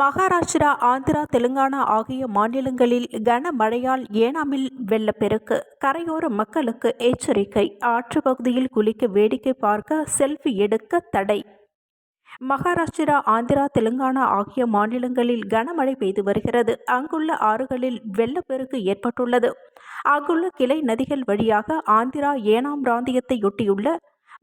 மகாராஷ்டிரா ஆந்திரா தெலுங்கானா ஆகிய மாநிலங்களில் கனமழையால் ஏனாமில் வெள்ளப்பெருக்கு. கரையோர மக்களுக்கு எச்சரிக்கை. ஆற்று பகுதியில் குளிக்க வேடிக்கை பார்க்க செல்ஃபி எடுக்க தடை. மகாராஷ்டிரா ஆந்திரா தெலுங்கானா ஆகிய மாநிலங்களில் கனமழை பெய்து வருகிறது. அங்குள்ள ஆறுகளில் வெள்ளப்பெருக்கு ஏற்பட்டுள்ளது. அங்குள்ள கிளை நதிகள் வழியாக ஆந்திரா ஏனாம் பிராந்தியத்தையொட்டியுள்ள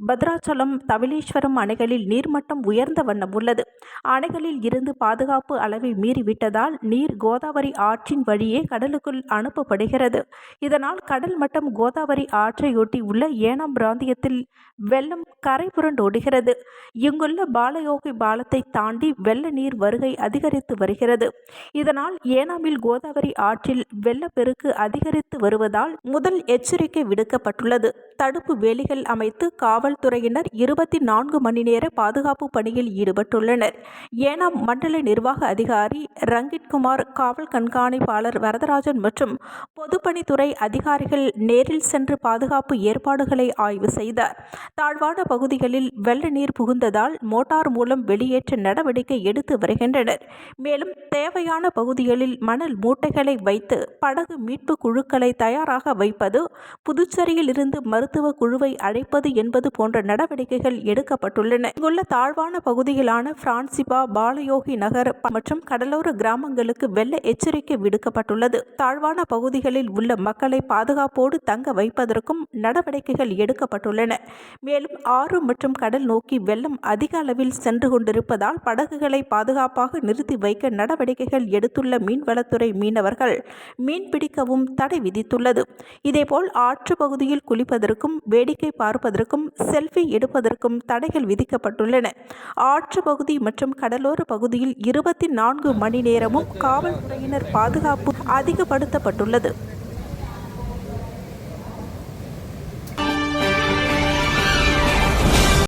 பத்ராச்சலம் தவிலீஸ்வரம் அணைகளில் நீர்மட்டம் உயர்ந்த வண்ணம் உள்ளது. அணைகளில் இருந்து பாதுகாப்பு அளவை மீறிவிட்டதால் நீர் கோதாவரி ஆற்றின் வழியே கடலுக்குள் அனுப்பப்படுகிறது. இதனால் கடல் மட்டம் கோதாவரி ஆற்றையொட்டி உள்ள ஏனாம் பிராந்தியத்தில் வெள்ளம் கரை புரண்டோடுகிறது இங்குள்ள பாலயோகி பாலத்தை தாண்டி வெள்ள நீர் வருகை அதிகரித்து வருகிறது. இதனால் ஏனாமில் கோதாவரி ஆற்றில் வெள்ளப்பெருக்கு அதிகரித்து வருவதால் முதல் எச்சரிக்கை விடுக்கப்பட்டுள்ளது. தடுப்பு வேலிகள் அமைத்து காவல் காவல்துறையினர் இருபத்தி நான்கு மணி நேர பாதுகாப்பு பணியில் ஈடுபட்டுள்ளனர். ஏனாம் மண்டல நிர்வாக அதிகாரி ரங்கித்குமார் காவல் கண்காணிப்பாளர் வரதராஜன் மற்றும் பொதுப்பணித்துறை அதிகாரிகள் நேரில் சென்று பாதுகாப்பு ஏற்பாடுகளை ஆய்வு செய்தார். தாழ்வான பகுதிகளில் வெள்ள நீர் புகுந்ததால் மோட்டார் மூலம் வெளியேற்ற நடவடிக்கை எடுத்து வருகின்றனர். மேலும் தேவையான பகுதிகளில் மணல் மூட்டைகளை வைத்து படகு மீட்பு குழுக்களை தயாராக வைப்பது புதுச்சேரியில் இருந்து மருத்துவ குழுவை அழைப்பது என்பது போன்ற நடவடிக்கைகள் எடுக்கப்பட்டுள்ளன. இங்குள்ள தாழ்வான பகுதிகளான பிரான்சிபா பாலயோகி நகர் மற்றும் கடலோர கிராமங்களுக்கு வெள்ள எச்சரிக்கை விடுக்கப்பட்டுள்ளது. தாழ்வான பகுதிகளில் உள்ள மக்களை பாதுகாப்போடு தங்க வைப்பதற்கும் நடவடிக்கைகள் எடுக்கப்பட்டுள்ளன. மேலும் ஆறு மற்றும் கடல் நோக்கி வெள்ளம் அதிக அளவில் சென்று கொண்டிருப்பதால் படகுகளை பாதுகாப்பாக நிறுத்தி வைக்க நடவடிக்கைகள் எடுத்துள்ள மீன்வளத்துறை மீனவர்கள் மீன்பிடிக்கவும் தடை விதித்துள்ளது. இதேபோல் ஆற்று பகுதியில் குளிப்பதற்கும் வேடிக்கை பார்ப்பதற்கும் செல்ஃபி எடுப்பதற்கும் தடைகள் விதிக்கப்பட்டுள்ளன. ஆற்று பகுதி மற்றும் கடலோர பகுதியில் இருபத்தி நான்கு மணி நேரமும் காவல்துறையினர் பாதுகாப்பு அதிகப்படுத்தப்பட்டுள்ளது.